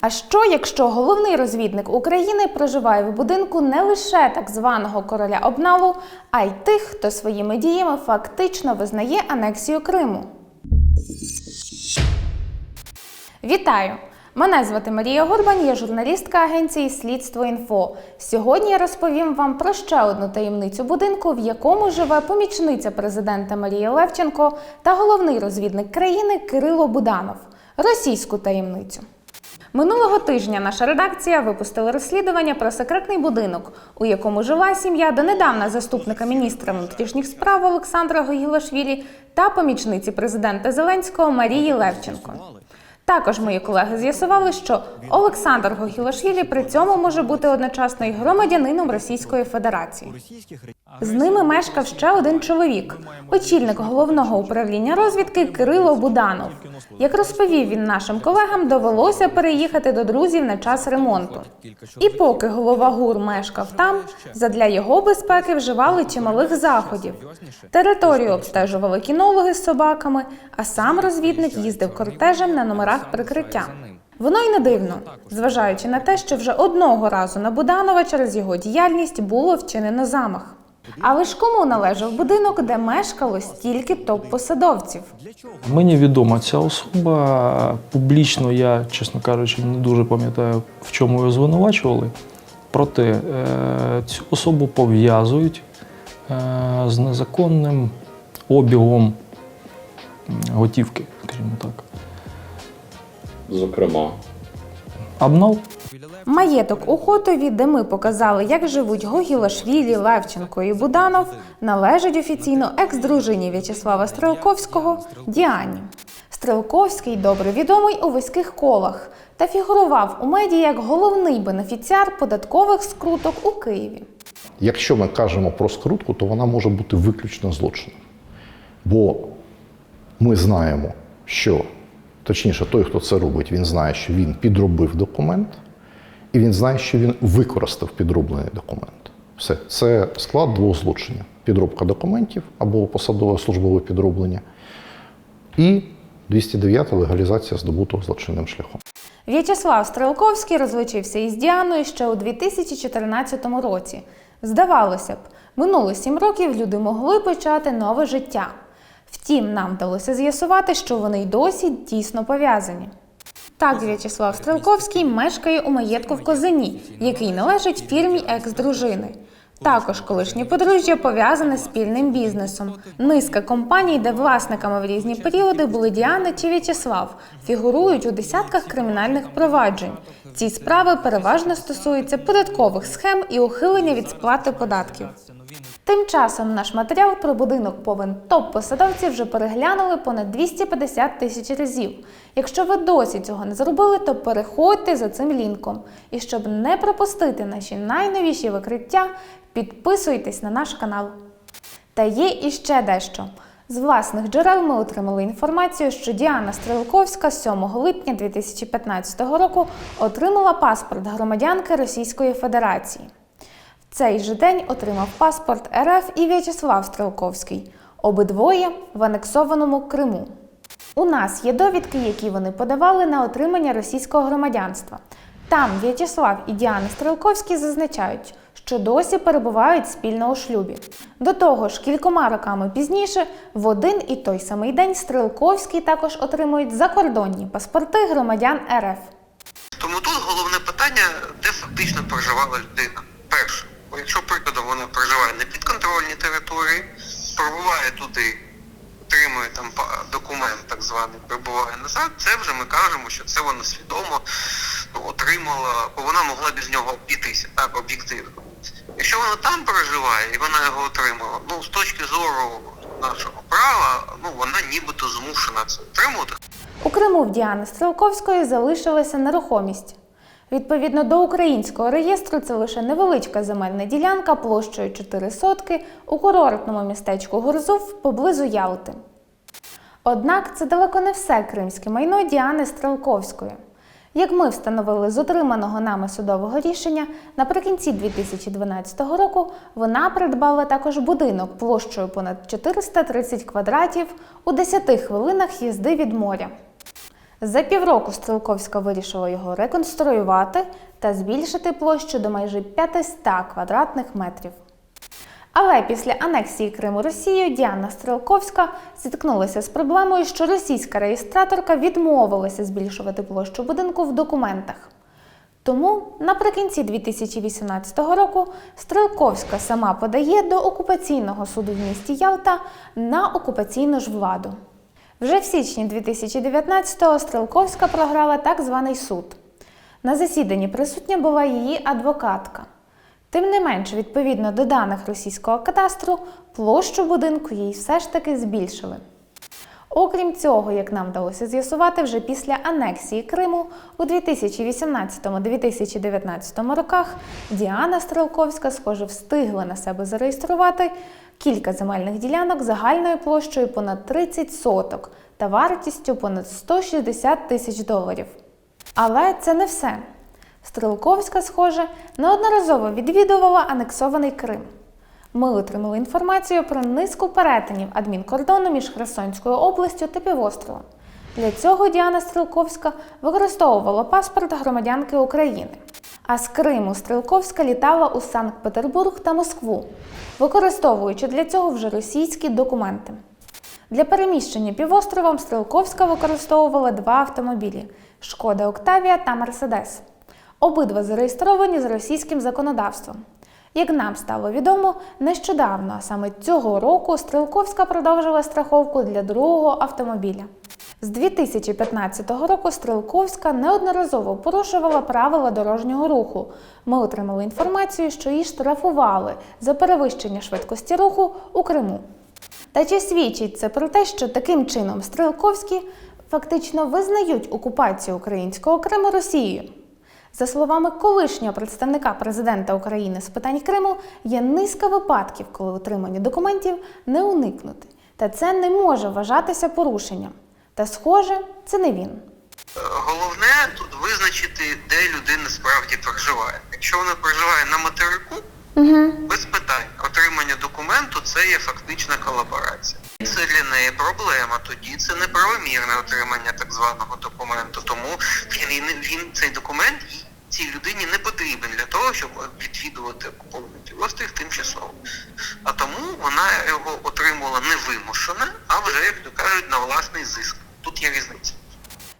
А що, якщо головний розвідник України проживає в будинку не лише так званого короля обналу, а й тих, хто своїми діями фактично визнає анексію Криму? Вітаю! Мене звати Марія Гурбань, я журналістка агенції Слідство Інфо. Сьогодні я розповім вам про ще одну таємницю будинку, в якому живе помічниця президента Марія Левченко та головний розвідник країни Кирило Буданов. Російську таємницю. Минулого тижня наша редакція випустила розслідування про секретний будинок, у якому жила сім'я донедавна заступника міністра внутрішніх справ Олександра Гогілашвілі та помічниці президента Зеленського Марії Левченко. Також мої колеги з'ясували, що Олександр Гогілашвілі при цьому може бути одночасно й громадянином Російської Федерації. З ними мешкав ще один чоловік, очільник головного управління розвідки Кирило Буданов. Як розповів він нашим колегам, довелося переїхати до друзів на час ремонту. І поки голова ГУР мешкав там, задля його безпеки вживали чималих заходів. Територію обстежували кінологи з собаками, а сам розвідник їздив кортежем на номерах прикриття. Воно й не дивно, зважаючи на те, що вже одного разу на Буданова через його діяльність було вчинено замах. Але ж кому належав будинок, де мешкало стільки топ-посадовців? Мені відома ця особа. Публічно я, чесно кажучи, не дуже пам'ятаю, в чому його звинувачували. Проте е, цю особу пов'язують е, з незаконним обігом готівки, скажімо так. Зокрема, Обнал Маєток у Хотові, де ми показали, як живуть Гогілашвілі, Левченко і Буданов, належить офіційно екс-дружині В'ячеслава Стрелковського Діані. Стрелковський добре відомий у вузьких колах та фігурував у медіа як головний бенефіціар податкових скруток у Києві. Якщо ми кажемо про скрутку, то вона може бути виключно злочином. Бо ми знаємо, що, точніше, той, хто це робить, він знає, що він підробив документ, і він знає, що він використав підроблений документ. Все, це склад двох злочинів: підробка документів або посадове службове підроблення, і 209 легалізація здобутого злочинним шляхом. В'ячеслав Стрелковський розлучився із Діаною ще у 2014 році. Здавалося б, минуло сім років люди могли почати нове життя. Втім, нам вдалося з'ясувати, що вони й досі тісно пов'язані. Так, В'ячеслав Стрелковський мешкає у маєтку в Козині, який належить фірмі екс-дружини. Також колишнє подружжя пов'язане спільним бізнесом. Низка компаній, де власниками в різні періоди були Діана чи В'ячеслав, фігурують у десятках кримінальних проваджень. Ці справи переважно стосуються податкових схем і ухилення від сплати податків. Тим часом наш матеріал про будинок повен топ-посадовців вже переглянули понад 250 тисяч разів. Якщо ви досі цього не зробили, то переходьте за цим лінком. І щоб не пропустити наші найновіші викриття, підписуйтесь на наш канал. Та є іще дещо. З власних джерел ми отримали інформацію, що Діана Стрелковська 7 липня 2015 року отримала паспорт громадянки Російської Федерації. Цей же день отримав паспорт РФ і В'ячеслав Стрелковський, обидвоє в анексованому Криму. У нас є довідки, які вони подавали на отримання російського громадянства. Там В'ячеслав і Діана Стрелковські зазначають, що досі перебувають спільно у шлюбі. До того ж, кількома роками пізніше, в один і той самий день Стрелковський також отримують закордонні паспорти громадян РФ. Тому тут головне питання, де фактично проживала людина. Перше, бо якщо прикладом вона проживає на території, прибуває туди, отримує там документ так званий, прибуває назад, це вже ми кажемо, що це вона свідомо отримала, бо вона могла без нього обійтися, так, об'єктивно. Якщо вона там проживає і вона його отримала, ну з точки зору нашого права, ну вона нібито змушена це отримувати. У Криму в Діани Стрелковської залишилася нерухомість. Відповідно до українського реєстру, це лише невеличка земельна ділянка площею 4 сотки у курортному містечку Гурзув поблизу Ялти. Однак це далеко не все кримське майно Діани Стрелковської. Як ми встановили з отриманого нами судового рішення, наприкінці 2012 року вона придбала також будинок площею понад 430 квадратів у 10 хвилинах їзди від моря. За півроку Стрелковська вирішила його реконструювати та збільшити площу до майже 500 квадратних метрів. Але після анексії Криму Росією Діана Стрелковська зіткнулася з проблемою, що російська реєстраторка відмовилася збільшувати площу будинку в документах. Тому наприкінці 2018 року Стрелковська сама подає до окупаційного суду в місті Ялта на окупаційну ж владу. Вже в січні 2019-го Стрелковська програла так званий суд. На засіданні присутня була її адвокатка. Тим не менш, відповідно до даних російського кадастру, площу будинку їй все ж таки збільшили. Окрім цього, як нам вдалося з'ясувати, вже після анексії Криму у 2018-2019 роках Діана Стрелковська, схоже, встигла на себе зареєструвати кілька земельних ділянок загальною площею понад 30 соток та вартістю понад 160 тисяч доларів. Але це не все. Стрелковська, схоже, неодноразово відвідувала анексований Крим. Ми отримали інформацію про низку перетинів адмінкордону між Херсонською областю та півостровом. Для цього Діана Стрелковська використовувала паспорт громадянки України. А з Криму Стрелковська літала у Санкт-Петербург та Москву, використовуючи для цього вже російські документи. Для переміщення півостровом Стрелковська використовувала два автомобілі Шкода Октавія та Мерседес. Обидва зареєстровані з російським законодавством. Як нам стало відомо, нещодавно, а саме цього року, Стрелковська продовжила страховку для другого автомобіля. З 2015 року Стрелковська неодноразово порушувала правила дорожнього руху. Ми отримали інформацію, що її штрафували за перевищення швидкості руху у Криму. Та чи свідчить це про те, що таким чином Стрелковські фактично визнають окупацію українського Криму Росією? За словами колишнього представника президента України з питань Криму, є низка випадків, коли отримання документів не уникнути. Та це не може вважатися порушенням. Та схоже, це не він. Головне тут визначити, де людина справді проживає. Якщо вона проживає на материку, без питань. Отримання документу це є фактична колаборація. Це для неї проблема. Тоді це неправомірне отримання так званого документу. Тому він, він цей документ цій людині не потрібен для того, щоб відвідувати окупований півострів тимчасово. А тому вона його отримувала не вимушено, а вже, як то кажуть, на власний зиск. Тут є різниця.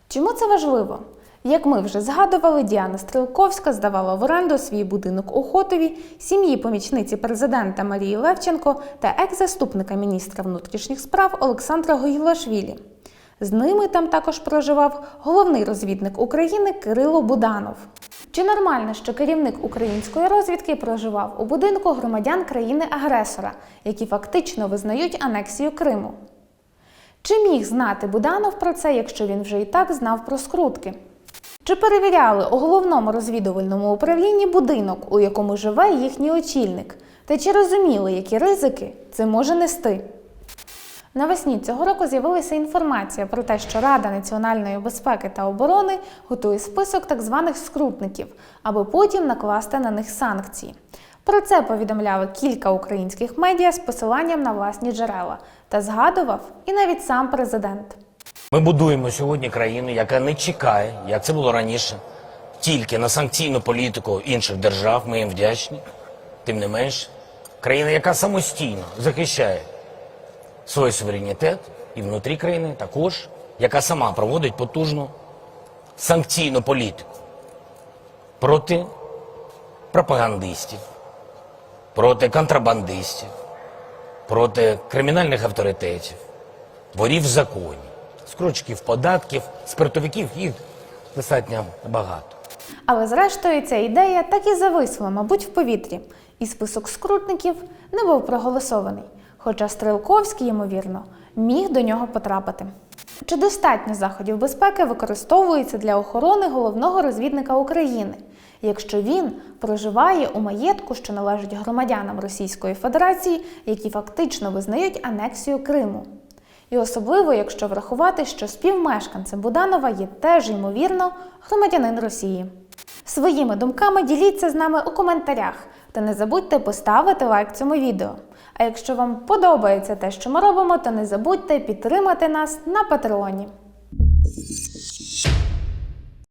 Чому це важливо? Як ми вже згадували, Діана Стрелковська здавала в оренду свій будинок у Хотові сім'ї помічниці президента Марії Левченко та екс-заступника міністра внутрішніх справ Олександра Гоїлашвілі. З ними там також проживав головний розвідник України Кирило Буданов. Чи нормально, що керівник української розвідки проживав у будинку громадян країни-агресора, які фактично визнають анексію Криму? Чи міг знати Буданов про це, якщо він вже і так знав про скрутки? Чи перевіряли у головному розвідувальному управлінні будинок, у якому живе їхній очільник? Та чи розуміли, які ризики це може нести? Навесні цього року з'явилася інформація про те, що Рада національної безпеки та оборони готує список так званих скрутників, аби потім накласти на них санкції. Про це повідомляли кілька українських медіа з посиланням на власні джерела та згадував і навіть сам президент. Ми будуємо сьогодні країну, яка не чекає, як це було раніше, тільки на санкційну політику інших держав. Ми їм вдячні. Тим не менш, країна, яка самостійно захищає свій суверенітет і внутрі країни, також яка сама проводить потужну санкційну політику проти пропагандистів, проти контрабандистів, проти кримінальних авторитетів, ворів в законі, скручків податків, спиртовиків їх достатньо багато. Але зрештою ця ідея так і зависла, мабуть, в повітрі, і список скрутників не був проголосований. Хоча Стрелковський, ймовірно, міг до нього потрапити. Чи достатньо заходів безпеки використовується для охорони головного розвідника України, якщо він проживає у маєтку, що належить громадянам Російської Федерації, які фактично визнають анексію Криму? І особливо, якщо врахувати, що співмешканцем Буданова є теж, ймовірно, громадянин Росії. Своїми думками діліться з нами у коментарях та не забудьте поставити лайк цьому відео. А якщо вам подобається те, що ми робимо, то не забудьте підтримати нас на Патреоні.